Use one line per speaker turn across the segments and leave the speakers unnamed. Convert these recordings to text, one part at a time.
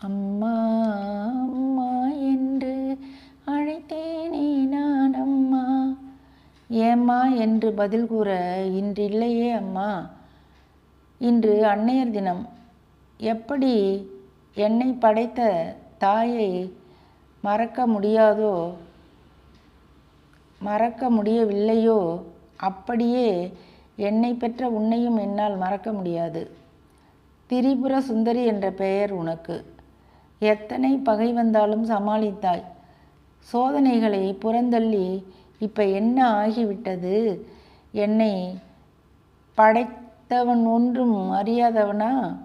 அம்மா அம்மா என்று அழைத்தேனே நான் அம்மா. ஏம்மா என்று பதில் கூற இன்றில்லையே அம்மா. இன்று அன்னையர் தினம். எப்படி என்னை படைத்த தாயை மறக்க முடியாதோ மறக்க முடியவில்லையோ அப்படியே என்னை பெற்ற உன்னையும் என்னால் மறக்க முடியாது. திரிபுர சுந்தரி என்ற பெயர் உனக்கு. எத்தனை பகை வந்தாலும் சமாளித்தாய். சோதனைகளை புறந்தள்ளி இப்போ என்ன ஆகிவிட்டது? என்னை படைத்தவன் ஒன்றும் அறியாதவனா?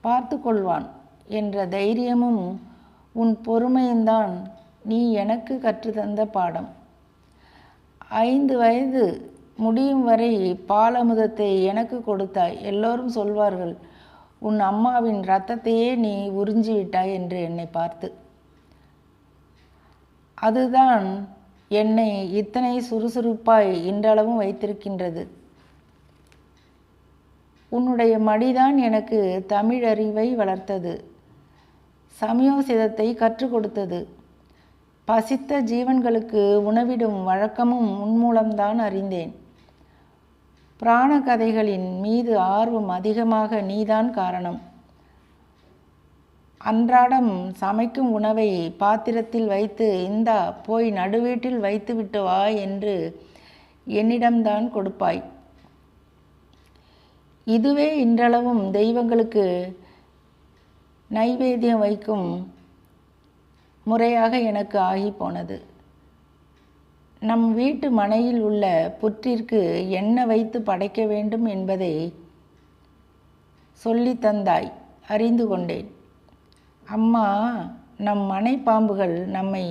பார்த்து கொள்வான் என்ற தைரியமும் உன் பொறுமையும்தான் நீ எனக்கு கற்றுத்தந்த பாடம். ஐந்து வயது முடியும் வரை பாலமுதத்தை எனக்கு கொடுத்தாய். எல்லோரும் சொல்வார்கள் உன் அம்மாவின் ரத்தத்தையே நீ உறிஞ்சி விட்டாய் என்று என்னை பார்த்து. அதுதான் என்னை இத்தனை சுறுசுறுப்பாய் இன்றளவும் வைத்திருக்கின்றது. உன்னுடைய மடிதான் எனக்கு தமிழறிவை வளர்த்தது. சமயோசிதத்தை கற்றுக் கொடுத்தது. பசித்த ஜீவன்களுக்கு உணவிடும் வழக்கமும் உன் மூலம்தான் அறிந்தேன். பிராண கதைகளின் மீது ஆர்வம் அதிகமாக நீதான் காரணம். அன்றாடம் சமைக்கும் உணவை பாத்திரத்தில் வைத்து இந்தா போய் நடுவீட்டில் வைத்து விட்டு வா என்று என்னிடம்தான் கொடுப்பாய். இதுவே இன்றளவும் தெய்வங்களுக்கு நைவேத்தியம் வைக்கும் முறையாக எனக்கு ஆகி போனது. நம் வீட்டு மனையில் உள்ள புற்றிற்கு என்ன வைத்து படைக்க வேண்டும் என்பதை சொல்லி தந்தாய் அறிந்து கொண்டேன். அம்மா நம் மனை பாம்புகள் நம்மை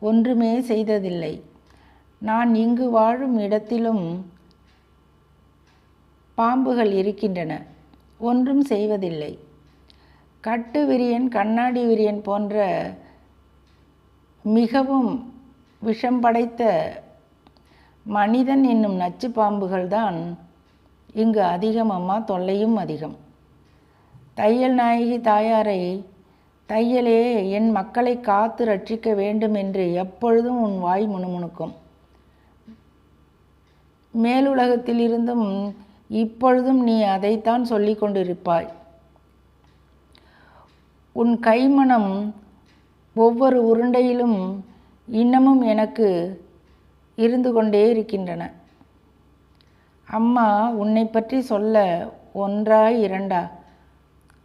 ஒன்றுமே செய்ததில்லை. நான் இங்கு வாழும் இடத்திலும் பாம்புகள் இருக்கின்றன ஒன்றும் செய்வதில்லை. கட்டு விரியன் கண்ணாடி விரியன் போன்ற மிகவும் விஷம் படைத்த மனிதன் என்னும் நச்சு பாம்புகள் தான் இங்கு அதிகம் அம்மா தொல்லையும் அதிகம். தையல் நாயகி தாயாரை தையலே என் மக்களை காத்து ரட்சிக்க வேண்டும் என்று எப்பொழுதும் உன் வாய் முணுமுணுக்கும். மேலுலகத்திலிருந்தும் இப்பொழுதும் நீ அதைத்தான் சொல்லி கொண்டிருப்பாய். உன் கைமணம் ஒவ்வொரு உருண்டையிலும் இன்னமும் எனக்கு இருந்து கொண்டே இருக்கின்றன. அம்மா உன்னை பற்றி சொல்ல ஒன்றா இரண்டா?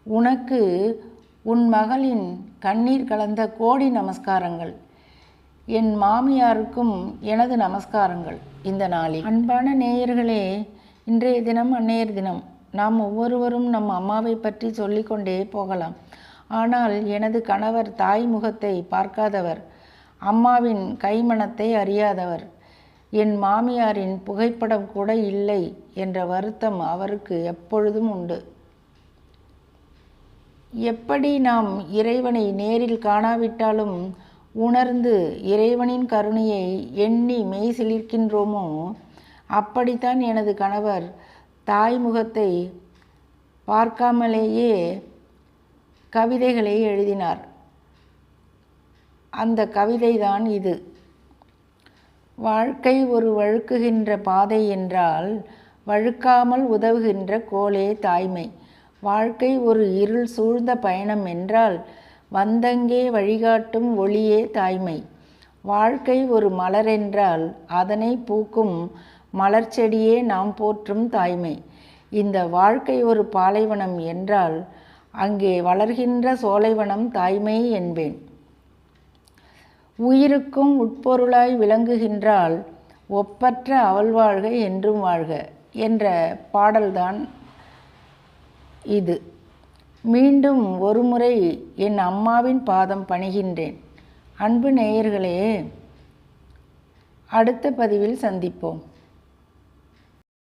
உனக்கு உன் மகளின் கண்ணீர் கலந்த கோடி நமஸ்காரங்கள். என் மாமியாருக்கும் எனது நமஸ்காரங்கள் இந்த நாளில். அன்பான நேயர்களே இன்றைய தினம் அன்னையர் தினம். நாம் ஒவ்வொருவரும் நம் அம்மாவை பற்றி சொல்லிக்கொண்டே போகலாம். ஆனால் எனது கணவர் தாய் முகத்தை பார்க்காதவர். அம்மாவின் கைமணத்தை அறியாதவர். என் மாமியாரின் புகைப்படம் கூட இல்லை என்ற வருத்தம் அவருக்கு எப்பொழுதும் உண்டு. எப்படி நாம் இறைவனை நேரில் காணாவிட்டாலும் உணர்ந்து இறைவனின் கருணையை எண்ணி மெய் சிலிர்க்கின்றோமோ அப்படித்தான் எனது கணவர் தாய் முகத்தை பார்க்காமலேயே கவிதைகளை எழுதினார். அந்த கவிதைதான் இது. வாழ்க்கை ஒரு வழுக்குகின்ற பாதை என்றால் வழுக்காமல் உதவுகின்ற கோலே தாய்மை. வாழ்க்கை ஒரு இருள் சூழ்ந்த பயணம் என்றால் வந்தங்கே வழிகாட்டும் ஒளியே தாய்மை. வாழ்க்கை ஒரு மலரென்றால் அதனை பூக்கும் மலர்ச்செடியே நாம் போற்றும் தாய்மை. இந்த வாழ்க்கை ஒரு பாலைவனம் என்றால் அங்கே வளர்கின்ற சோலைவனம் தாய்மை என்பேன். உயிருக்கும் உட்பொருளாய் விளங்குகின்றால் ஒப்பற்ற அவள் வாழ்க என்றும் வாழ்க என்ற பாடல்தான் இது. மீண்டும் ஒருமுறை என் அம்மாவின் பாதம் பணிகின்றேன். அன்பு நேயர்களே அடுத்த பதிவில் சந்திப்போம்.